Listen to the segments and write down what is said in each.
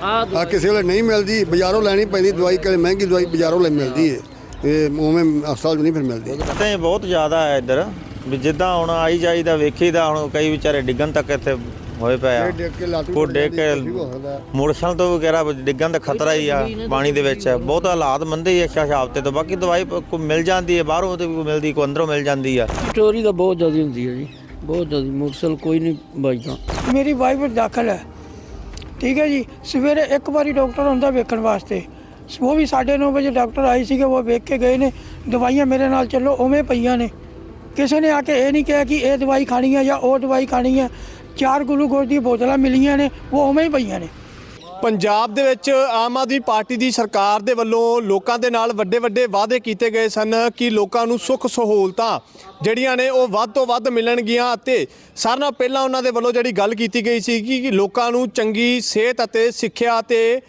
ਆ ਕਿਸੇ ਵੇਲੇ ਨਹੀਂ ਮਿਲਦੀ ਬਾਜ਼ਾਰੋਂ ਲੈਣੀ ਪੈਂਦੀ ਦਵਾਈ ਕਦੇ ਮਹਿੰਗੀ ਦਵਾਈ ਬਾਜ਼ਾਰੋਂ ਲੈ ਮਿਲਦੀ ਹੈ ਤੇ ਉਵੇਂ ਹਸਪਤਾਲ 'ਚ ਨਹੀਂ ਫਿਰ ਮਿਲਦੀ। ਤੇ ਬਹੁਤ ਜ਼ਿਆਦਾ ਹੈ ਇੱਧਰ ਵੀ ਜਿੱਦਾਂ ਹੁਣ ਆਈ ਜਾਈਦਾ ਵੇਖੀਦਾ ਹੁਣ ਕਈ ਵਿਚਾਰੇ ਡਿੱਗਣ ਤੱਕ ਇੱਥੇ ਹੋਏ ਪਏ ਆ। ਡਿੱਗ ਕੇ ਡਿੱਗ ਕੇ। ਮੋਟਰਸਾਈਕਲ ਤੋਂ ਵਗੈਰਾ ਡਿੱਗਣ ਦਾ ਖਤਰਾ ਹੀ ਆ ਪਾਣੀ ਦੇ ਵਿੱਚ। ਬਹੁਤ ਹਾਲਾਤ ਮੰਦੇ ਹੀ ਆ ਅੱਛਾ ਹਫ਼ਤੇ ਤੋਂ। ਬਾਕੀ ਦਵਾਈ ਕੋਈ ਮਿਲ ਜਾਂਦੀ ਹੈ ਬਾਹਰੋਂ ਤੇ ਵੀ ਮਿਲਦੀ ਕੋਈ ਅੰਦਰੋਂ ਮਿਲ ਜਾਂਦੀ ਆ। ਚੋਰੀ ਤਾਂ ਬਹੁਤ ਜ਼ਿਆਦਾ ਹੁੰਦੀ ਹੈ ਜੀ। ਬਹੁਤ ਜ਼ਿਆਦਾ। ਮੋਟਰਸਾਈਕਲ ਕੋਈ ਨਹੀਂ ਬਚਦਾ ਮੇਰੀ ਵਾਈਫ ਦਾਖਲ ਹੈ। ਠੀਕ ਹੈ ਜੀ, ਸਵੇਰੇ ਇੱਕ ਵਾਰੀ ਡਾਕਟਰ ਹੁੰਦਾ ਵੇਖਣ ਵਾਸਤੇ। ਉਹ ਵੀ 9:30 ਵਜੇ ਡਾਕਟਰ ਆਏ ਸੀਗੇ, ਉਹ ਵੇਖ ਕੇ ਗਏ ਨੇ, ਦਵਾਈਆਂ ਮੇਰੇ ਨਾਲ ਚੱਲੋ, ਉਵੇਂ ਪਈਆਂ ਨੇ। ਕਿਸੇ ਨੇ ਆ ਕੇ ਇਹ ਨਹੀਂ ਕਿਹਾ ਕਿ ਇਹ ਦਵਾਈ ਖਾਣੀ ਹੈ ਜਾਂ ਉਹ ਦਵਾਈ ਖਾਣੀ ਹੈ। ਚਾਰ ਗਲੂਕੋਜ਼ ਦੀਆਂ ਬੋਤਲਾਂ ਮਿਲੀਆਂ ਨੇ, ਉਹ ਉਵੇਂ ਹੀ ਪਈਆਂ ਨੇ। ਪੰਜਾਬ ਦੇ ਵਿੱਚ ਆਮ ਆਦਮੀ ਪਾਰਟੀ ਦੀ ਸਰਕਾਰ ਦੇ ਵੱਲੋਂ ਲੋਕਾਂ ਦੇ ਨਾਲ ਵੱਡੇ ਵੱਡੇ ਵਾਅਦੇ ਕੀਤੇ ਗਏ ਸਨ ਕਿ ਲੋਕਾਂ ਨੂੰ ਸੁੱਖ ਸਹੂਲਤਾਂ ਜਿਹੜੀਆਂ ਨੇ ਉਹ ਵੱਧ ਤੋਂ ਵੱਧ ਮਿਲਣਗੀਆਂ ਅਤੇ ਸਾਰਿਆਂ ਨਾਲੋਂ ਪਹਿਲਾਂ ਉਹਨਾਂ ਦੇ ਵੱਲੋਂ ਜਿਹੜੀ ਗੱਲ ਕੀਤੀ ਗਈ ਸੀ ਕਿ ਲੋਕਾਂ ਨੂੰ ਚੰਗੀ ਸਿਹਤ ਅਤੇ ਸਿੱਖਿਆ ਤੇ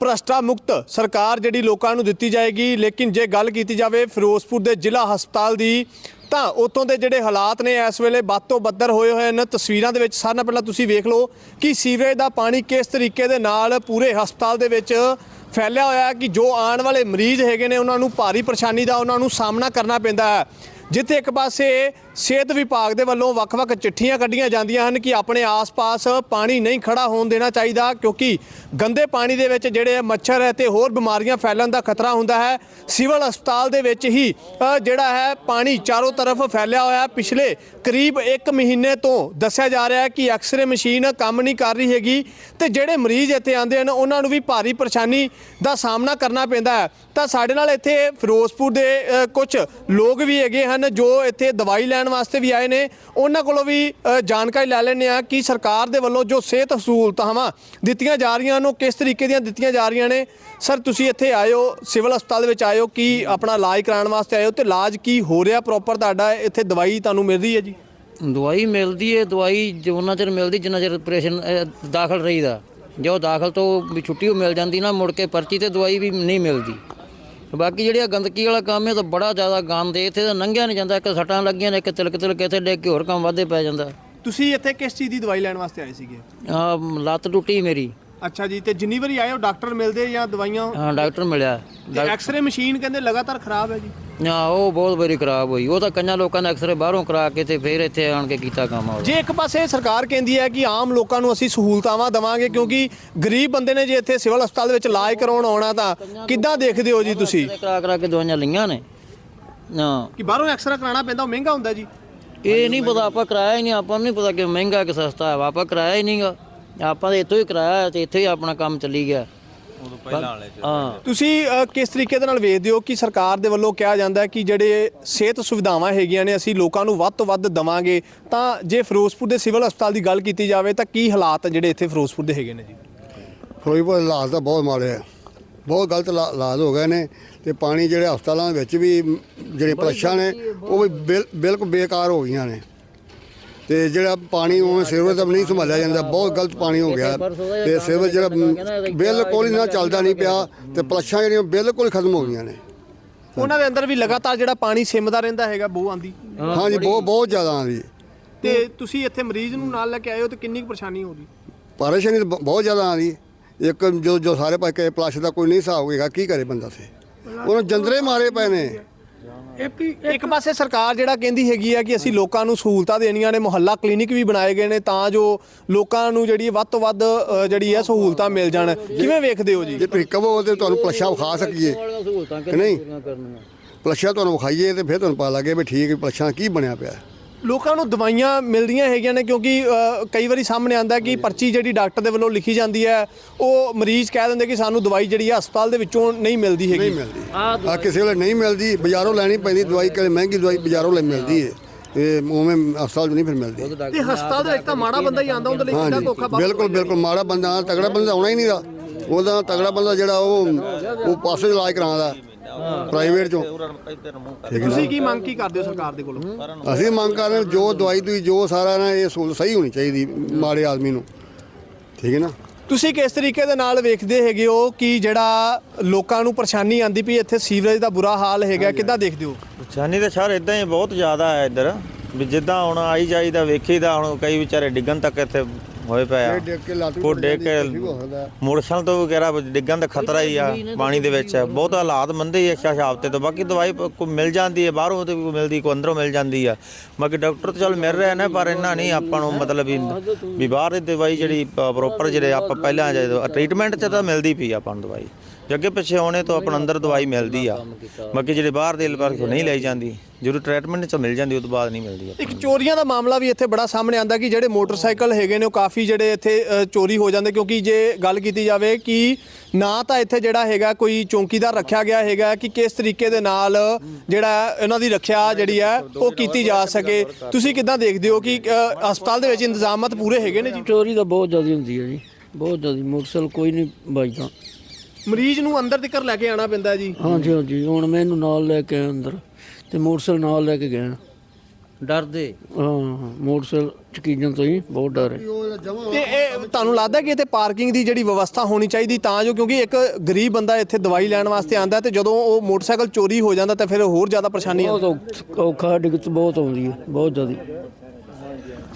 ਭ੍ਰਸ਼ਟਾ ਮੁਕਤ ਸਰਕਾਰ ਜਿਹੜੀ ਲੋਕਾਂ ਨੂੰ ਦਿੱਤੀ ਜਾਏਗੀ। ਲੇਕਿਨ ਜੇ ਗੱਲ ਕੀਤੀ ਜਾਵੇ ਫਿਰੋਜ਼ਪੁਰ ਦੇ ਜ਼ਿਲ੍ਹਾ ਹਸਪਤਾਲ ਦੀ ਤਾਂ ਉਤੋਂ ਦੇ ਜਿਹੜੇ ਹਾਲਾਤ ਨੇ ਇਸ ਵੇਲੇ ਵੱਧ ਤੋਂ ਬੱਦਰ ਹੋਏ ਹੋਏ ਨੇ ਤਸਵੀਰਾਂ ਦੇ ਵਿੱਚ ਸਾਰਿਆਂ ਨਾਲ ਪਹਿਲਾਂ ਤੁਸੀਂ ਵੇਖ ਲਓ ਕਿ ਸੀਵਰੇਜ ਦਾ ਪਾਣੀ ਕਿਸ ਤਰੀਕੇ ਦੇ ਨਾਲ ਪੂਰੇ ਹਸਪਤਾਲ ਦੇ ਵਿੱਚ ਫੈਲਿਆ ਹੋਇਆ ਹੈ ਕਿ ਜੋ ਆਉਣ ਵਾਲੇ ਮਰੀਜ਼ ਹੈਗੇ ਨੇ, ਉਹਨਾਂ ਨੂੰ ਭਾਰੀ ਪਰੇਸ਼ਾਨੀ ਦਾ ਉਹਨਾਂ ਨੂੰ ਸਾਹਮਣਾ ਕਰਨਾ ਪੈਂਦਾ ਹੈ। ਜਿੱਥੇ ਇੱਕ ਪਾਸੇ ਸਿਹਤ ਵਿਭਾਗ ਦੇ ਵੱਲੋਂ ਵੱਖ-ਵੱਖ ਚਿੱਠੀਆਂ ਕੱਢੀਆਂ ਜਾਂਦੀਆਂ ਹਨ ਕਿ ਆਪਣੇ ਆਸ-ਪਾਸ ਪਾਣੀ ਨਹੀਂ ਖੜਾ ਹੋਣ ਦੇਣਾ ਚਾਹੀਦਾ ਕਿਉਂਕਿ ਗੰਦੇ ਪਾਣੀ ਦੇ ਵਿੱਚ ਜਿਹੜੇ ਮੱਛਰ ਹੈ ਤੇ ਹੋਰ ਬਿਮਾਰੀਆਂ ਫੈਲਣ ਦਾ ਖਤਰਾ ਹੁੰਦਾ ਹੈ। ਸਿਵਲ ਹਸਪਤਾਲ ਦੇ ਵਿੱਚ ਹੀ ਜਿਹੜਾ ਹੈ, ਪਾਣੀ ਚਾਰੋਂ ਤਰਫ ਫੈਲਿਆ ਹੋਇਆ। ਪਿਛਲੇ ਕਰੀਬ 1 ਮਹੀਨੇ ਤੋਂ ਦੱਸਿਆ ਜਾ ਰਿਹਾ ਹੈ ਕਿ ਐਕਸ-ਰੇ ਮਸ਼ੀਨ ਕੰਮ ਨਹੀਂ ਕਰ ਰਹੀ ਹੈਗੀ ਤੇ ਜਿਹੜੇ ਮਰੀਜ਼ ਇੱਥੇ ਆਉਂਦੇ ਹਨ, ਉਹਨਾਂ ਨੂੰ ਵੀ ਭਾਰੀ ਪਰੇਸ਼ਾਨੀ ਦਾ ਸਾਹਮਣਾ ਕਰਨਾ ਪੈਂਦਾ ਹੈ। ਤਾਂ ਸਾਡੇ ਨਾਲ ਇੱਥੇ ਫਿਰੋਜ਼ਪੁਰ ਦੇ ਕੁਝ ਲੋਕ ਵੀ ਹੈਗੇ ਹਨ ਜੋ ਇੱਥੇ ਦਵਾਈ ਲੈਣ ਵਾਸਤੇ ਵੀ ਆਏ ਨੇ। ਉਹਨਾਂ ਕੋਲੋਂ ਵੀ ਜਾਣਕਾਰੀ ਲੈ ਲੈਂਦੇ ਆ ਕਿ ਸਰਕਾਰ ਦੇ ਵੱਲੋਂ ਜੋ ਸਿਹਤ ਸਹੂਲਤਾਂ ਦਿੱਤੀਆਂ ਜਾ ਰਹੀਆਂ ਹਨ ਕਿਸ ਤਰੀਕੇ ਦੀਆਂ ਦਿੱਤੀਆਂ ਜਾ ਰਹੀਆਂ ਨੇ। ਸਰ, ਤੁਸੀਂ ਇੱਥੇ ਆਇਓ, ਸਿਵਲ ਹਸਪਤਾਲ ਦੇ ਵਿੱਚ ਆਇਓ ਕਿ ਆਪਣਾ ਇਲਾਜ ਕਰਾਉਣ ਵਾਸਤੇ ਆਇਓ ਹੋ ਤੇ ਇਲਾਜ ਕੀ ਹੋ ਰਿਹਾ ਪ੍ਰੋਪਰ ਤੁਹਾਡਾ? ਇੱਥੇ ਦਵਾਈ ਤੁਹਾਨੂੰ ਮਿਲ ਰਹੀ ਹੈ ਜੀ? ਦਵਾਈ ਮਿਲਦੀ ਹੈ ਦਵਾਈ ਜਿੰਨਾ ਚਿਰ ਮਿਲਦੀ, ਜਿੰਨਾ ਚਿਰ ਆਪਰੇਸ਼ਨ ਦਾਖਲ ਰਹੀਦਾ। ਜੋ ਦਾਖਲ ਤੋਂ ਵੀ ਛੁੱਟੀ ਉਹ ਮਿਲ ਜਾਂਦੀ ਨਾ, ਮੁੜ ਕੇ ਪਰਚੀ ਤੇ ਦਵਾਈ ਵੀ ਨਹੀਂ ਮਿਲਦੀ। ਬਾਕੀ ਜਿਹੜੀ ਆ ਗੰਦਗੀ ਵਾਲਾ ਕੰਮ ਹੈ ਤਾਂ ਬੜਾ ਜ਼ਿਆਦਾ ਗੰਦ ਹੈ। ਇੱਥੇ ਤਾਂ ਲੰਘਿਆ ਨਹੀਂ ਜਾਂਦਾ ਇੱਕ ਸੱਟਾਂ ਲੱਗੀਆਂ ਨੇ ਇੱਕ ਤਿਲਕ ਤਿਲਕ ਇੱਥੇ ਡਿੱਗ ਕੇ ਹੋਰ ਕੰਮ ਵਾਧੇ ਪੈ ਜਾਂਦਾ। ਤੁਸੀਂ ਇੱਥੇ ਕਿਸ ਚੀਜ਼ ਦੀ ਦਵਾਈ ਲੈਣ ਵਾਸਤੇ ਆਏ ਸੀਗੇ? ਆ ਲੱਤ ਟੁੱਟੀ ਮੇਰੀ। ਅੱਛਾ ਜੀ ਤੇ ਜਿੰਨੀ ਵਾਰੀ ਆਏ ਹੋ ਡਾਕਟਰ ਮਿਲਦੇ ਜਾਂ ਦਵਾਈਆਂ? ਹਾਂ ਡਾਕਟਰ ਮਿਲਿਆ। ਐਕਸ-ਰੇ ਮਸ਼ੀਨ ਕਹਿੰਦੇ ਲਗਾਤਾਰ ਖਰਾਬ ਹੈ ਜੀ। ਨਾ ਉਹ ਬਹੁਤ ਵਾਰੀ ਖਰਾਬ ਹੋਈ। ਉਹ ਤਾਂ ਕੰਨਾਂ ਲੋਕਾਂ ਦਾ ਐਕਸਰੇ ਬਾਹਰੋਂ ਕਰਾ ਕੇ ਤੇ ਫਿਰ ਇੱਥੇ ਆਣ ਕੇ ਕੀਤਾ ਕੰਮ ਉਹ। ਜੇ ਇੱਕ ਪਾਸੇ ਸਰਕਾਰ ਕਹਿੰਦੀ ਹੈ ਕਿ ਆਮ ਲੋਕਾਂ ਨੂੰ ਅਸੀਂ ਸਹੂਲਤਾਵਾਂ ਦਵਾਂਗੇ ਕਿਉਂਕਿ ਗਰੀਬ ਬੰਦੇ ਨੇ ਜੇ ਇੱਥੇ ਸਿਵਲ ਹਸਪਤਾਲ ਦੇ ਵਿੱਚ ਇਲਾਜ ਕਰਾਉਣ ਆਉਣਾ ਤਾਂ ਕਿੱਦਾਂ ਦੇਖਦੇ ਹੋ ਜੀ ਤੁਸੀਂ? ਕਰਾ ਕਰਾ ਕੇ ਦਵਾਈਆਂ ਲਈਆਂ ਨੇ। ਨਾ। ਕਿ ਬਾਹਰੋਂ ਐਕਸਰਾ ਕਰਾਉਣਾ ਪੈਂਦਾ ਉਹ ਮਹਿੰਗਾ ਹੁੰਦਾ ਜੀ। ਇਹ ਨਹੀਂ ਪਤਾ ਆਪਾਂ ਕਰਾਇਆ ਹੀ ਨਹੀਂ ਆਪਾਂ ਨੂੰ ਨਹੀਂ ਪਤਾ ਕਿ ਮਹਿੰਗਾ ਕਿ ਸਸਤਾ ਹੈ ਆਪਾਂ ਕਰਾਇਆ ਹੀ ਨਹੀਂਗਾ ਆਪਾਂ ਤਾਂ ਇੱਥੋਂ ਹੀ ਕਰਾਇਆ ਤੇ ਇੱਥੇ ਹੀ ਆਪਣਾ ਕੰਮ ਚੱਲੀ ਗਿਆ। ਉਦੋਂ ਪਹਿਲਾਂ ਵਾਲੇ ਚ ਹਾਂ। ਤੁਸੀਂ ਅ, ਕਿਸ ਤਰੀਕੇ ਦੇ ਨਾਲ ਵੇਖਦੇ ਹੋ ਕਿ ਸਰਕਾਰ ਦੇ ਵੱਲੋਂ ਕਿਹਾ ਜਾਂਦਾ ਹੈ ਕਿ ਜਿਹੜੇ ਸਿਹਤ ਸੁਵਿਧਾਵਾਂ ਹੈਗੀਆਂ ਨੇ ਅਸੀਂ ਲੋਕਾਂ ਨੂੰ ਵੱਧ ਤੋਂ ਵੱਧ ਦਵਾਂਗੇ? ਤਾਂ ਜੇ ਫਿਰੋਜ਼ਪੁਰ ਦੇ ਸਿਵਲ ਹਸਪਤਾਲ ਦੀ ਗੱਲ ਕੀਤੀ ਜਾਵੇ ਤਾਂ ਕੀ ਹਾਲਾਤ ਜਿਹੜੇ ਇੱਥੇ ਫਿਰੋਜ਼ਪੁਰ ਦੇ ਹੈਗੇ ਨੇ ਜੀ? ਫਿਰੋਜ਼ਪੁਰ ਹਾਲਾਤ ਤਾਂ ਬਹੁਤ ਮਾੜੇ ਆ। ਬਹੁਤ ਗਲਤ ਲਾ- ਹਾਲਾਤ ਹੋ ਗਏ ਨੇ ਤੇ ਪਾਣੀ ਜਿਹੜੇ ਹਸਪਤਾਲਾਂ ਵਿੱਚ ਵੀ ਜਿਹੜੇ ਪਲਸ਼ਾਂ ਨੇ ਉਹ ਵੀ ਬਿਲ- ਬਿਲਕੁਲ ਬੇਕਾਰ ਹੋ ਗਈਆਂ ਨੇ। ਤੇ ਜਿਹੜਾ ਪਾਣੀ ਉਹ ਸਿਰਵਰ ਦਾ ਨਹੀਂ ਸੰਭਾਲਿਆ ਜਾਂਦਾ ਬਹੁਤ ਗਲਤ ਪਾਣੀ ਹੋ ਗਿਆ। ਤੇ ਸਿਰਵਰ ਜਿਹੜਾ ਬਿਲਕੁਲ ਹੀ ਨਾ ਚੱਲਦਾ ਨਹੀਂ ਪਿਆ ਤੇ ਪਲਸ਼ਾਂ ਜਿਹੜੀਆਂ ਬਿਲਕੁਲ ਖਤਮ ਹੋ ਗਈਆਂ ਨੇ। ਉਹਨਾਂ ਦੇ ਅੰਦਰ ਵੀ ਲਗਾਤਾਰ ਜਿਹੜਾ ਪਾਣੀ ਸਿਮਦਾ ਰਹਿੰਦਾ ਹੈਗਾ ਬੋ ਆਂਦੀ। ਹਾਂਜੀ ਬਹੁਤ ਬਹੁਤ ਜ਼ਿਆਦਾ ਆਉਂਦੀ ਤੇ ਤੁਸੀਂ ਇੱਥੇ ਮਰੀਜ਼ ਨੂੰ ਨਾਲ ਲੈ ਕੇ ਆਏ ਹੋ ਤੇ ਕਿੰਨੀ ਕੁ ਪਰੇਸ਼ਾਨੀ ਹੋ ਰਹੀ ਪਰੇਸ਼ਾਨੀ ਬਹੁਤ ਜ਼ਿਆਦਾ ਆਉਂਦੀ ਇੱਕ ਜੋ ਜੋ ਸਾਰੇ ਪਾਸੇ ਪਲਸ਼ ਦਾ ਕੋਈ ਨਹੀਂ ਹਿਸਾਬ ਹੋਏਗਾ ਕੀ ਕਰੇ ਬੰਦਾ ਸੇ ਉਹਨੂੰ ਜੰਦਰੇ ਮਾਰੇ ਪਏ ਨੇ। ਇੱਕ ਪਾਸੇ ਸਰਕਾਰ ਜਿਹੜਾ ਕਹਿੰਦੀ ਹੈਗੀ ਆ ਕਿ ਅਸੀਂ ਲੋਕਾਂ ਨੂੰ ਸਹੂਲਤਾਂ ਦੇਣੀਆਂ ਨੇ ਮੁਹੱਲਾ ਕਲੀਨਿਕ ਵੀ ਬਣਾਏ ਗਏ ਨੇ ਤਾਂ ਜੋ ਲੋਕਾਂ ਨੂੰ ਜਿਹੜੀ ਵੱਧ ਤੋਂ ਵੱਧ ਅ, ਜਿਹੜੀ ਹੈ ਸਹੂਲਤਾਂ ਮਿਲ ਜਾਣ। ਕਿਵੇਂ ਵੇਖਦੇ ਹੋ ਜੀ? ਜੇ ਤੁਸੀਂ ਕਹੋ ਤੇ ਤੁਹਾਨੂੰ ਪਲਸ਼ਾ ਵਿਖਾ ਸਕੀਏ। ਕਿ ਨਹੀਂ? ਪਲਸ਼ਾ ਤੁਹਾਨੂੰ ਵਿਖਾਈਏ ਤੇ ਫਿਰ ਤੁਹਾਨੂੰ ਪਤਾ ਲੱਗੇ ਵੀ ਠੀਕ ਪਲਸ਼ਾ ਕੀ ਬਣਿਆ ਪਿਆ। ਲੋਕਾਂ ਨੂੰ ਦਵਾਈਆਂ ਮਿਲਦੀਆਂ ਹੈਗੀਆਂ ਨੇ ਕਿਉਂਕਿ ਅ, ਕਈ ਵਾਰੀ ਸਾਹਮਣੇ ਆਂਦਾ ਕਿ ਪਰਚੀ ਜਿਹੜੀ ਡਾਕਟਰ ਦੇ ਵੱਲੋਂ ਲਿਖੀ ਜਾਂਦੀ ਹੈ ਉਹ ਮਰੀਜ਼ ਕਹਿ ਦਿੰਦੇ ਕਿ ਸਾਨੂੰ ਦਵਾਈ ਜਿਹੜੀ ਹੈ ਹਸਪਤਾਲ ਦੇ ਵਿੱਚੋਂ ਨਹੀਂ ਮਿਲਦੀ ਨਹੀਂ ਹੈਗੀ। ਮਿਲਦੀ। ਆ ਕਿਸੇ ਵੇਲੇ ਨਹੀਂ ਮਿਲਦੀ ਬਾਜ਼ਾਰੋਂ ਲੈਣੀ ਪੈਂਦੀ ਦਵਾਈ ਕਦੇ ਮਹਿੰਗੀ ਦਵਾਈ ਬਾਜ਼ਾਰੋਂ ਲੈ ਮਿਲਦੀ ਹੈ ਤੇ ਉਵੇਂ ਹਸਪਤਾਲ 'ਚ ਨਹੀਂ ਫਿਰ ਮਿਲਦੀ। ਤੇ ਹਸਪਤਾਲ ਦੇ ਵਿੱਚ ਤਾਂ ਮਾੜਾ ਬੰਦਾ ਹੀ ਆਂਦਾ ਉਹਦੇ ਲਈ ਕਿੰਨਾ ਹਾਂਜੀ ਧੋਖਾ ਬਿਲਕੁਲ ਬਿਲਕੁਲ ਮਾੜਾ ਬੰਦਾ ਤਗੜਾ ਬੰਦਾ ਆਉਣਾ ਹੀ ਨਹੀਂ ਦਾ ਉਹਦਾ ਤਗੜਾ ਬੰਦਾ ਜਿਹੜਾ ਉਹ ਉਹ ਪਾਸੇ ਇਲਾਜ ਕਰਾਉਂਦਾ। ਪ੍ਰਾਈਵੇਟ ਚੋਂ। ਤੁਸੀਂ ਕੀ ਮੰਗ ਕੀ ਕਰਦੇ ਹੋ ਸਰਕਾਰ ਦੇ ਕੋਲੋਂ? ਅਸੀਂ ਮੰਗ ਕਰਦੇ ਹਾਂ ਜੋ ਦਵਾਈ ਦੂਈ ਜੋ ਸਾਰਾ ਨਾ ਇਹ ਸਹੂਲਤ ਸਹੀ ਹੋਣੀ ਚਾਹੀਦੀ ਮਾੜੇ ਆਦਮੀ ਨੂੰ। ਠੀਕ ਹੈ ਨਾ? ਤੁਸੀਂ ਕਿਸ ਤਰੀਕੇ ਦੇ ਨਾਲ ਵੇਖਦੇ ਹੈਗੇ ਹੋ ਕਿ ਜਿਹੜਾ ਲੋਕਾਂ ਨੂੰ ਪਰੇਸ਼ਾਨੀ ਆਂਦੀ ਪਈ ਇੱਥੇ ਸੀਵਰੇਜ ਦਾ ਬੁਰਾ ਹਾਲ ਹੈਗਾ ਕਿੱਦਾਂ ਦੇਖਦੇ ਹੋ? ਪਰੇਸ਼ਾਨੀ ਤਾਂ ਸ਼ਹਿਰ ਇਦਾਂ ਹੀ ਬਹੁਤ ਜ਼ਿਆਦਾ ਹੈ ਇੱਧਰ ਵੀ ਜਿੱਦਾਂ ਹੁਣ ਆਈ ਜਾਈਦਾ ਵੇਖੀਦਾ ਹੁਣ ਕਈ ਵਿਚਾਰੇ ਡਿੱਗਣ ਤੱਕ ਇੱਥੇ ਹੋਏ ਪਏ ਆ। ਡਿੱਗ ਕੇ ਲੱਤ ਵੀ ਕੋ ਟੁੱਟ ਡਿੱਗ ਜਾਂਦੀ, ਕੁਛ ਵੀ ਕੇ ਹੋ ਸਕਦਾ। ਮੋਟਰਸਾਈਕਲ ਤੋਂ ਵਗੈਰਾ ਡਿੱਗਣ ਦਾ ਖਤਰਾ ਹੀ ਆ ਪਾਣੀ ਦੇ ਵਿੱਚ। ਬਹੁਤ ਹਾਲਾਤ ਮੰਦੇ ਹੀ ਆ ਸ਼ਾਸ਼ਾਬ ਤੇ ਤੋਂ। ਬਾਕੀ ਦਵਾਈ ਪ- ਕੋਈ ਮਿਲ ਜਾਂਦੀ ਹੈ ਬਾਹਰੋਂ ਤੇ ਕੋਈ ਮਿਲਦੀ ਕੋਈ ਅੰਦਰੋਂ ਮਿਲ ਜਾਂਦੀ ਆ। ਬਾਕੀ ਡਾਕਟਰ ਤਾਂ ਚਲ ਮਿਲ ਰਹੇ ਨੇ ਪਰ ਇੰਨਾ ਨਹੀਂ ਆਪਾਂ ਨੂੰ ਮਤਲਬ ਵੀ ਵੀ ਬਾਹਰ ਦੀ ਦਵਾਈ ਜਿਹੜੀ ਪ੍ਰੋਪਰ ਜਿਹੜੇ ਆਪਾਂ ਪਹਿਲਾਂ ਜਦੋਂ ਟ੍ਰੀਟਮੈਂਟ 'ਚ ਤਾਂ ਮਿਲਦੀ ਪਈ ਆਪਾਂ ਨੂੰ ਦਵਾਈ। ਜੇ ਅੱਗੇ ਪਿੱਛੇ ਹੋਣੇ ਤੋਂ ਆਪਣ ਅੰਦਰ ਦਵਾਈ ਮਿਲਦੀ ਆ। ਬਾਕੀ ਜਿਹੜੇ ਬਾਹਰ ਦੇ ਇਲਾਕੇ ਤੋਂ ਨਹੀਂ ਲਈ ਜਾਂਦੀ। ਜਦੋਂ ਟ੍ਰੀਟਮੈਂਟ 'ਚ ਮਿਲ ਜਾਂਦੀ ਉਸ ਤੋਂ ਬਾਅਦ ਨਹੀਂ ਮਿਲਦੀ ਇੱਕ ਚੋਰੀਆਂ ਦਾ ਮਾਮਲਾ ਵੀ ਇੱਥੇ ਬੜਾ ਸਾਹਮਣੇ ਆਂਦਾ ਕਿ ਜਿਹੜੇ ਮੋਟਰਸਾਈਕਲ ਹੈਗੇ ਨੇ ਉਹ ਕਾਫੀ ਜਿਹੜੇ ਇੱਥੇ ਚੋਰੀ ਹੋ ਜਾਂਦੇ। ਕਿਉਂਕਿ ਜੇ ਗੱਲ ਕੀਤੀ ਜਾਵੇ ਕਿ ਨਾ ਤਾਂ ਇੱਥੇ ਜਿਹੜਾ ਹੈਗਾ ਕੋਈ ਚੌਂਕੀਦਾਰ ਰੱਖਿਆ ਗਿਆ ਹੈਗਾ ਕਿ ਕਿਸ ਤਰੀਕੇ ਦੇ ਨਾਲ ਜਿਹੜਾ ਇਹਨਾਂ ਦੀ ਰੱਖਿਆ ਜਿਹੜੀ ਹੈ ਉਹ ਕੀਤੀ ਜਾ ਸਕੇ। ਤੁਸੀਂ ਕਿੱਦਾਂ ਦੇਖਦੇ ਹੋ ਕਿ ਹਸਪਤਾਲ ਦੇ ਵਿੱਚ ਇੰਤਜ਼ਾਮਾਤ ਪੂਰੇ ਹੈਗੇ ਨੇ ਜੀ? ਚੋਰੀ ਤਾਂ ਬਹੁਤ ਜ਼ਿਆਦਾ ਹੁੰਦੀ ਹੈ ਜੀ। ਬਹੁਤ ਜ਼ਿਆਦਾ। ਮੋਟਰਸਾਈਕਲ ਕੋਈ ਨਹੀਂ ਬਚਦਾ ਮਰੀਜ਼ ਨੂੰ ਅੰਦਰ ਤੱਕ ਲੈ ਕੇ ਆਣਾ ਪੈਂਦਾ ਜੀ। ਹਾਂਜੀ ਹਾਂਜੀ। ਹੁਣ ਮੈਂ ਇਹਨੂੰ ਨਾਲ ਲੈ ਕੇ ਆਇਆ ਅੰਦਰ ਤੇ ਮੋਟਰਸਾਈਕਲ ਨਾਲ ਲੈ ਕੇ ਗਿਆ। ਡਰਦੇ? ਹਾਂ ਮੋਟਰਸਾਈਕਲ ਚਕੀਜਨ ਤੋਂ ਹੀ ਬਹੁਤ ਡਰ ਹੈ। ਤੇ ਇਹ ਤੁਹਾਨੂੰ ਲੱਗਦਾ ਕਿ ਇੱਥੇ ਪਾਰਕਿੰਗ ਦੀ ਜਿਹੜੀ ਵਿਵਸਥਾ ਹੋਣੀ ਚਾਹੀਦੀ ਤਾਂ ਜੋ ਕਿਉਂਕਿ ਇੱਕ ਗਰੀਬ ਬੰਦਾ ਇੱਥੇ ਦਵਾਈ ਲੈਣ ਵਾਸਤੇ ਆਂਦਾ ਤੇ ਜਦੋਂ ਉਹ ਮੋਟਰਸਾਈਕਲ ਚੋਰੀ ਹੋ ਜਾਂਦਾ ਤਾਂ ਫਿਰ ਹੋਰ ਜ਼ਿਆਦਾ ਪਰੇਸ਼ਾਨੀ ਆਉਂਦੀ। ਬਹੁਤ ਔਖ- ਦਿੱਕਤ ਬਹੁਤ ਆਉਂਦੀ ਹੈ ਬਹੁਤ ਜ਼ਿਆਦਾ।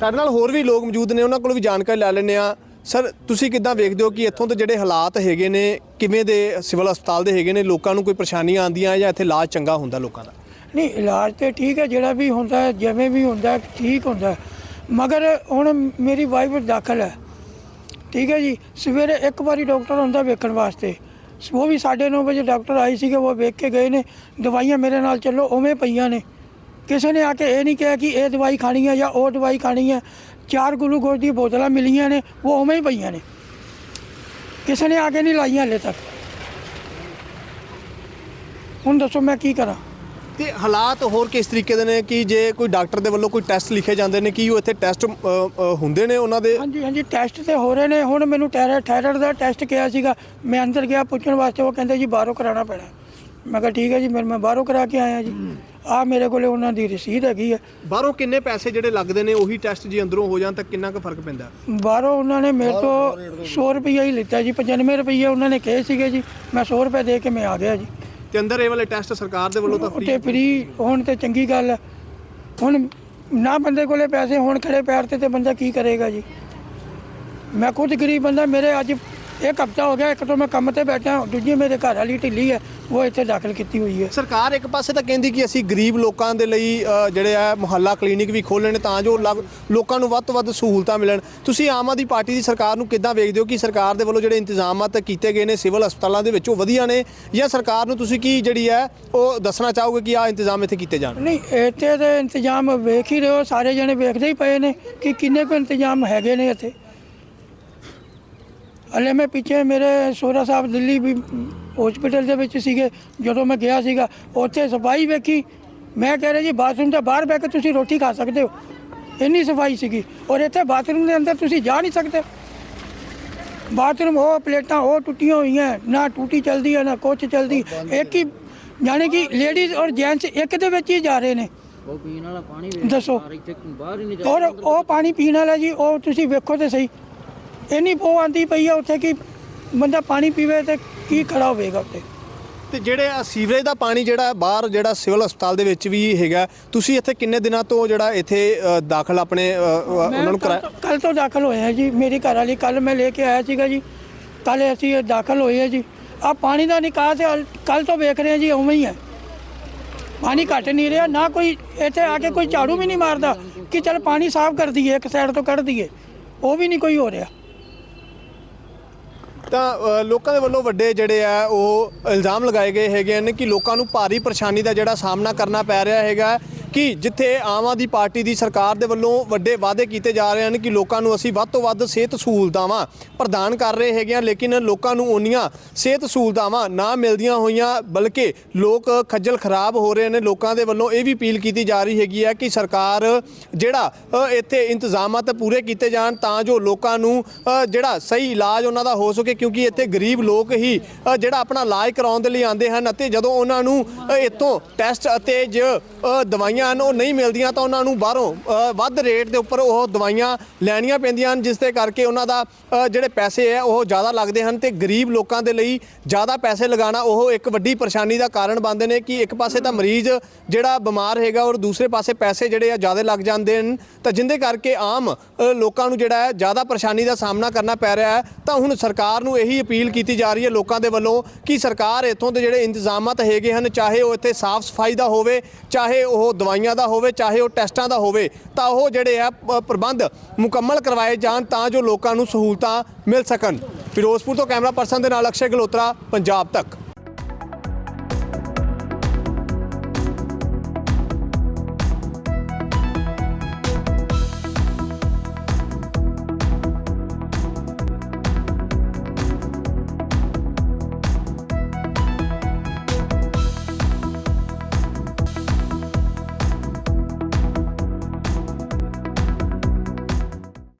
ਸਾਡੇ ਨਾਲ ਹੋਰ ਵੀ ਲੋਕ ਮੌਜੂਦ ਨੇ ਉਹਨਾਂ ਕੋਲ ਵੀ ਜਾਣਕਾਰੀ ਲੈ ਲੈਂਦੇ ਆ ਸਰ ਤੁਸੀਂ ਕਿੱਦਾਂ ਵੇਖਦੇ ਹੋ ਕਿ ਇੱਥੋਂ ਦੇ ਜਿਹੜੇ ਹਾਲਾਤ ਹੈਗੇ ਨੇ ਕਿਵੇਂ ਦੇ ਸਿਵਲ ਹਸਪਤਾਲ ਦੇ ਹੈਗੇ ਨੇ ਲੋਕਾਂ ਨੂੰ ਕੋਈ ਪਰੇਸ਼ਾਨੀਆਂ ਆਉਂਦੀਆਂ ਜਾਂ ਇੱਥੇ ਇਲਾਜ ਚੰਗਾ ਹੁੰਦਾ ਲੋਕਾਂ ਦਾ? ਨਹੀਂ ਇਲਾਜ ਤੇ ਠੀਕ ਹੈ ਜਿਹੜਾ ਵੀ ਹੁੰਦਾ ਹੈ, ਜਿਵੇਂ ਵੀ ਹੁੰਦਾ ਹੈ, ਠੀਕ ਹੁੰਦਾ ਹੈ। ਮਗਰ ਹੁਣ ਮੇਰੀ ਵਾਈਫ ਦਾਖਲ ਹੈ। ਠੀਕ ਹੈ ਜੀ ਸਵੇਰੇ ਇੱਕ ਵਾਰੀ ਡਾਕਟਰ ਹੁੰਦਾ ਵੇਖਣ ਵਾਸਤੇ। ਉਹ ਵੀ 9:30 ਵਜੇ ਡਾਕਟਰ ਆਏ ਸੀਗੇ ਉਹ ਵੇਖ ਕੇ ਗਏ ਨੇ ਦਵਾਈਆਂ ਮੇਰੇ ਨਾਲ ਚੱਲੋ ਉਵੇਂ ਪਈਆਂ ਨੇ। ਕਿਸੇ ਨੇ ਆ ਕੇ ਇਹ ਨਹੀਂ ਕਿਹਾ ਕਿ ਇਹ ਦਵਾਈ ਖਾਣੀ ਹੈ ਜਾਂ ਉਹ ਦਵਾਈ ਖਾਣੀ ਹੈ। ਚਾਰ ਗਲੂਕੋਜ਼ ਦੀ ਬੋਤਲਾਂ ਮਿਲੀਆਂ ਨੇ ਉਹ ਉਵੇਂ ਹੀ ਪਈਆਂ ਨੇ। ਕਿਸੇ ਨੇ ਆ ਕੇ ਨਹੀਂ ਲਾਈਆਂ ਹਲੇ ਤੱਕ। ਹੁਣ ਦੱਸੋ ਮੈਂ ਕੀ ਕਰਾਂ? ਤੇ ਹਾਲਾਤ ਹੋਰ ਕਿਸ ਤਰੀਕੇ ਦੇ ਨੇ ਕਿ ਜੇ ਕੋਈ ਡਾਕਟਰ ਦੇ ਵੱਲੋਂ ਕੋਈ ਟੈਸਟ ਲਿਖੇ ਜਾਂਦੇ ਨੇ ਕੀ ਉਹ ਇੱਥੇ ਟੈਸਟ ਹੁੰਦੇ ਨੇ ਉਹਨਾਂ ਦੇ? ਹਾਂਜੀ ਹਾਂਜੀ ਟੈਸਟ ਤੇ ਹੋ ਰਹੇ ਨੇ। ਹੁਣ ਮੈਨੂੰ ਥਾਇਰਾਇਡ ਦਾ ਟੈਸਟ ਕਿਹਾ ਸੀਗਾ। ਮੈਂ ਅੰਦਰ ਗਿਆ ਪੁੱਛਣ ਵਾਸਤੇ ਉਹ ਕਹਿੰਦੇ ਜੀ ਬਾਹਰੋਂ ਕਰਾਉਣਾ ਪੈਣਾ। ਮੈਂ ਕਿਹਾ ਠੀਕ ਹੈ ਜੀ ਮੈਂ ਬਾਹਰੋਂ ਕਰਾ ਕੇ ਆਇਆ ਜੀ। ਆ ਮੇਰੇ ਕੋਲੇ ਉਹਨਾਂ ਦੀ ਰਸੀਦ ਹੈਗੀ ਹੈ ਬਾਹਰੋਂ ਕਿੰਨੇ ਪੈਸੇ ਜਿਹੜੇ ਲੱਗਦੇ ਨੇ ਉਹੀ ਟੈਸਟ ਜੇ ਅੰਦਰੋਂ ਹੋ ਜਾਣ ਤਾਂ ਕਿੰਨਾ ਕੁ ਫ਼ਰਕ ਪੈਂਦਾ? ਬਾਹਰੋਂ ਉਹਨਾਂ ਨੇ ਮੇਰੇ ਤੋਂ 100 ਰੁਪਈਆ ਹੀ ਲਿੱਤਾ ਜੀ 95 ਰੁਪਈਏ ਉਹਨਾਂ ਨੇ ਕਹੇ ਸੀਗੇ ਜੀ ਮੈਂ 100 ਰੁਪਏ ਦੇ ਕੇ ਮੈਂ ਆ ਗਿਆ ਜੀ। ਤੇ ਅੰਦਰ ਇਹ ਵਾਲੇ ਟੈਸਟ ਸਰਕਾਰ ਦੇ ਵੱਲੋਂ ਤਾਂ ਤੇ ਫਰੀ ਹੁਣ ਤੇ ਚੰਗੀ ਗੱਲ ਹੈ ਹੁਣ ਨਾ ਬੰਦੇ ਕੋਲੇ ਪੈਸੇ ਹੋਣ ਖੜੇ ਪੈਰ ਤੇ ਤੇ ਬੰਦਾ ਕੀ ਕਰੇਗਾ ਜੀ? ਮੈਂ ਖੁਦ ਗਰੀਬ ਬੰਦਾ ਮੇਰੇ ਅੱਜ ਇੱਕ ਹਫਤਾ ਹੋ ਗਿਆ ਇੱਕ ਤੋਂ ਮੈਂ ਕੰਮ ਤੇ ਬੈਠਾ ਦੂਜੀ ਮੇਰੇ ਘਰ ਵਾਲੀ ਢਿੱਲੀ ਹੈ ਉਹ ਇੱਥੇ ਦਾਖਲ ਕੀਤੀ ਹੋਈ ਹੈ। ਸਰਕਾਰ ਇੱਕ ਪਾਸੇ ਤਾਂ ਕਹਿੰਦੀ ਕਿ ਅਸੀਂ ਗਰੀਬ ਲੋਕਾਂ ਦੇ ਲਈ ਅ, ਜਿਹੜੇ ਆ ਮੁਹੱਲਾ ਕਲੀਨਿਕ ਵੀ ਖੋਲ੍ਹਣੇ ਨੇ ਤਾਂ ਜੋ ਲਗ- ਲੋਕਾਂ ਨੂੰ ਵੱਧ ਤੋਂ ਵੱਧ ਸਹੂਲਤਾਂ ਮਿਲਣ। ਤੁਸੀਂ ਆਮ ਆਦਮੀ ਪਾਰਟੀ ਦੀ ਸਰਕਾਰ ਨੂੰ ਕਿੱਦਾਂ ਵੇਖਦੇ ਹੋ ਕਿ ਸਰਕਾਰ ਦੇ ਵੱਲੋਂ ਜਿਹੜੇ ਇੰਤਜ਼ਾਮਾਤ ਕੀਤੇ ਗਏ ਨੇ ਸਿਵਲ ਹਸਪਤਾਲਾਂ ਦੇ ਵਿੱਚ ਉਹ ਵਧੀਆ ਨੇ? ਜਾਂ ਸਰਕਾਰ ਨੂੰ ਤੁਸੀਂ ਕੀ ਜਿਹੜੀ ਹੈ ਉਹ ਦੱਸਣਾ ਚਾਹੋਗੇ ਕਿ ਆਹ ਇੰਤਜ਼ਾਮ ਇੱਥੇ ਕੀਤੇ ਜਾਣ? ਨਹੀਂ ਇੱਥੇ ਦੇ ਇੰਤਜ਼ਾਮ ਵੇਖ ਹੀ ਰਹੇ ਹੋ ਸਾਰੇ ਜਣੇ ਵੇਖਦੇ ਹੀ ਪਏ ਨੇ ਕਿ ਕਿੰਨੇ ਕੁ ਇੰਤਜ਼ਾਮ ਹੈਗੇ ਨੇ ਇੱਥੇ। ਹਲੇ ਮੈਂ ਪਿੱਛੇ ਮੇਰੇ ਸੋਹਰਾ ਸਾਹਿਬ ਦਿੱਲੀ ਵੀ ਹਸਪੀਟਲ ਦੇ ਵਿੱਚ ਸੀਗੇ ਜਦੋਂ ਮੈਂ ਗਿਆ ਸੀਗਾ ਉੱਥੇ ਸਫ਼ਾਈ ਵੇਖੀ। ਮੈਂ ਕਹਿ ਰਿਹਾ ਜੀ ਬਾਥਰੂਮ ਦੇ ਬਾਹਰ ਬੈ ਕੇ ਤੁਸੀਂ ਰੋਟੀ ਖਾ ਸਕਦੇ ਹੋ। ਇੰਨੀ ਸਫ਼ਾਈ ਸੀਗੀ ਔਰ ਇੱਥੇ ਬਾਥਰੂਮ ਦੇ ਅੰਦਰ ਤੁਸੀਂ ਜਾ ਨਹੀਂ ਸਕਦੇ। ਬਾਥਰੂਮ ਉਹ ਪਲੇਟਾਂ ਉਹ ਟੁੱਟੀਆਂ ਹੋਈਆਂ ਨਾ ਟੂਟੀ ਚੱਲਦੀ ਹੈ ਨਾ ਕੁਛ ਚੱਲਦੀ। ਇੱਕ ਹੀ ਯਾਨੀ ਕਿ ਲੇਡੀਜ਼ ਔਰ ਜੈਂਟਸ ਇੱਕ ਦੇ ਵਿੱਚ ਹੀ ਜਾ ਰਹੇ ਨੇ। ਉਹ ਪੀਣ ਵਾਲਾ ਪਾਣੀ ਦੱਸੋ। ਹੀ ਨਹੀਂ ਔਰ ਉਹ ਪਾਣੀ ਪੀਣ ਵਾਲਾ ਜੀ ਉਹ ਤੁਸੀਂ ਵੇਖੋ ਤੇ ਸਹੀ। ਇੰਨੀ ਪੋ ਆਂਦੀ ਪਈ ਆ ਉੱਥੇ ਕਿ ਬੰਦਾ ਪਾਣੀ ਪੀਵੇ ਤੇ ਕੀ ਖੜਾ ਹੋਵੇਗਾ ਉੱਤੇ ਤੇ ਜਿਹੜੇ ਆ ਸੀਵਰੇਜ ਦਾ ਪਾਣੀ ਜਿਹੜਾ ਬਾਹਰ ਜਿਹੜਾ ਸਿਵਲ ਹਸਪਤਾਲ ਦੇ ਵਿੱਚ ਵੀ ਹੈਗਾ ਤੁਸੀਂ ਇੱਥੇ ਕਿੰਨੇ ਦਿਨਾਂ ਤੋਂ ਜਿਹੜਾ ਇੱਥੇ ਅ, ਦਾਖਲ ਆਪਣੇ ਅ, ਅ, ਉਹਨਾਂ ਨੂੰ ਕਰਾਇਆ? ਕੱਲ ਤੋਂ ਦਾਖਲ ਹੋਏ ਆ ਜੀ ਮੇਰੀ ਘਰ ਵਾਲੀ ਕੱਲ ਮੈਂ ਲੈ ਕੇ ਆਇਆ ਸੀਗਾ ਜੀ। ਕੱਲ ਅਸੀਂ ਦਾਖਲ ਹੋਏ ਆ ਜੀ। ਆ ਪਾਣੀ ਦਾ ਨਿਕਾਸ ਕੱਲ ਤੋਂ ਵੇਖ ਰਹੇ ਆ ਜੀ ਉਵੇਂ ਹੀ ਹੈ ਪਾਣੀ ਘਟ ਨਹੀਂ ਰਿਹਾ ਨਾ ਕੋਈ ਇੱਥੇ ਆ ਕੇ ਕੋਈ ਝਾੜੂ ਵੀ ਨਹੀਂ ਮਾਰਦਾ ਕਿ ਚਲ ਪਾਣੀ ਸਾਫ਼ ਕਰ ਦਈਏ ਇੱਕ ਸਾਈਡ ਤੋਂ ਕੱਢ ਦਈਏ। ਉਹ ਵੀ ਨਹੀਂ ਕੋਈ ਹੋ ਰਿਹਾ। ਤਾਂ ਲੋਕਾਂ ਦੇ ਵੱਲੋਂ ਵੱਡੇ ਜਿਹੜੇ ਆ, ਉਹ ਇਲਜ਼ਾਮ ਲਗਾਏ ਗਏ ਹੈਗੇ ਨੇ ਕਿ ਲੋਕਾਂ ਨੂੰ ਭਾਰੀ ਪਰੇਸ਼ਾਨੀ ਦਾ ਜਿਹੜਾ ਸਾਹਮਣਾ ਕਰਨਾ ਪੈ ਰਿਹਾ ਹੈਗਾ। ਕਿ ਜਿੱਥੇ ਆਮ ਆਦਮੀ ਪਾਰਟੀ ਦੀ ਸਰਕਾਰ ਦੇ ਵੱਲੋਂ ਵੱਡੇ ਵਾਅਦੇ ਕੀਤੇ ਜਾ ਰਹੇ ਹਨ ਕਿ ਲੋਕਾਂ ਨੂੰ ਅਸੀਂ ਵੱਧ ਤੋਂ ਵੱਧ ਸਿਹਤ ਸਹੂਲਤਾਵਾਂ ਪ੍ਰਦਾਨ ਕਰ ਰਹੇ ਹੈਗੇ ਆ ਲੇਕਿਨ ਲੋਕਾਂ ਨੂੰ ਓਨੀਆਂ ਸਿਹਤ ਸਹੂਲਤਾਵਾਂ ਨਾ ਮਿਲਦੀਆਂ ਹੋਈਆਂ ਬਲਕਿ ਲੋਕ ਖੱਜਲ ਖਰਾਬ ਹੋ ਰਹੇ ਨੇ। ਲੋਕਾਂ ਦੇ ਵੱਲੋਂ ਇਹ ਵੀ ਅਪੀਲ ਕੀਤੀ ਜਾ ਰਹੀ ਹੈਗੀ ਹੈ ਕਿ ਸਰਕਾਰ ਜਿਹੜਾ ਅ, ਇੱਥੇ ਇੰਤਜ਼ਾਮਾਤ ਪੂਰੇ ਕੀਤੇ ਜਾਣ ਤਾਂ ਜੋ ਲੋਕਾਂ ਨੂੰ ਜਿਹੜਾ ਸਹੀ ਇਲਾਜ ਉਹਨਾਂ ਦਾ ਹੋ ਸਕੇ ਕਿਉਂਕਿ ਇੱਥੇ ਗਰੀਬ ਲੋਕ ਹੀ ਜਿਹੜਾ ਆਪਣਾ ਇਲਾਜ ਕਰਾਉਣ ਦੇ ਲਈ ਆਉਂਦੇ ਹਨ ਅਤੇ ਜਦੋਂ ਉਹਨਾਂ ਨੂੰ ਇੱਥੋਂ ਟੈਸਟ ਅਤੇ ਜ ਦਵਾਈਆਂ ਦਵਾਈਆਂ ਹਨ, ਉਹ ਨਹੀਂ ਮਿਲਦੀਆਂ ਤਾਂ ਉਹਨਾਂ ਨੂੰ ਬਾਹਰੋਂ ਵੱਧ ਰੇਟ ਦੇ ਉੱਪਰ ਉਹ ਦਵਾਈਆਂ ਲੈਣੀਆਂ ਪੈਂਦੀਆਂ ਹਨ, ਜਿਸ ਦੇ ਕਰਕੇ ਉਹਨਾਂ ਦਾ ਜਿਹੜੇ ਪੈਸੇ ਹੈ ਉਹ ਜ਼ਿਆਦਾ ਲੱਗਦੇ ਹਨ ਤੇ ਗਰੀਬ ਲੋਕਾਂ ਦੇ ਲਈ ਜ਼ਿਆਦਾ ਪੈਸੇ ਲਗਾਉਣਾ ਉਹ ਇੱਕ ਵੱਡੀ ਪਰੇਸ਼ਾਨੀ ਦਾ ਕਾਰਨ ਬਣਦੇ ਨੇ ਕਿ ਇੱਕ ਪਾਸੇ ਤਾਂ ਮਰੀਜ਼ ਜਿਹੜਾ ਬਿਮਾਰ ਹੈਗਾ ਔਰ ਦੂਸਰੇ ਪਾਸੇ ਪੈਸੇ ਜਿਹੜੇ ਆ ਜ਼ਿਆਦਾ ਲੱਗ ਜਾਂਦੇ ਹਨ, ਤਾਂ ਜਿੰਦੇ ਕਰਕੇ ਆਮ ਲੋਕਾਂ ਨੂੰ ਜਿਹੜਾ ਹੈ ਜ਼ਿਆਦਾ ਪਰੇਸ਼ਾਨੀ ਦਾ ਸਾਹਮਣਾ ਕਰਨਾ ਪੈ ਰਿਹਾ ਹੈ, ਤਾਂ ਹੁਣ ਸਰਕਾਰ ਨੂੰ ਇਹੀ ਅਪੀਲ ਕੀਤੀ ਜਾ ਰਹੀ ਹੈ ਲੋਕਾਂ ਦੇ ਵੱਲੋਂ ਕਿ ਸਰਕਾਰ ਇੱਥੋਂ ਦੇ ਜਿਹੜੇ ਇੰਤਜ਼ਾਮਾਤ ਹੈਗੇ ਹਨ, ਚਾਹੇ ਉਹ ਇੱਥੇ ਸਾਫ਼ ਸਫ਼ਾਈ ਦਾ ਹੋਵੇ, ਚਾਹੇ ਉਹ ਦਵਾਈਆਂ ਦਾ ਹੋਵੇ, ਚਾਹੇ ਉਹ ਟੈਸਟਾਂ ਦਾ ਹੋਵੇ, ਤਾਂ ਉਹ ਜਿਹੜੇ ਆ ਪ੍ਰਬੰਧ ਮੁਕੰਮਲ ਕਰਵਾਏ ਜਾਣ ਤਾਂ ਜੋ ਲੋਕਾਂ ਨੂੰ ਸਹੂਲਤਾਂ ਮਿਲ ਸਕਣ। ਫਿਰੋਜ਼ਪੁਰ ਤੋਂ ਕੈਮਰਾ ਪਰਸਨ ਦੇ ਨਾਲ ਅਕਸ਼ੇ ਗਲੋਤਰਾ, ਪੰਜਾਬ ਤੱਕ।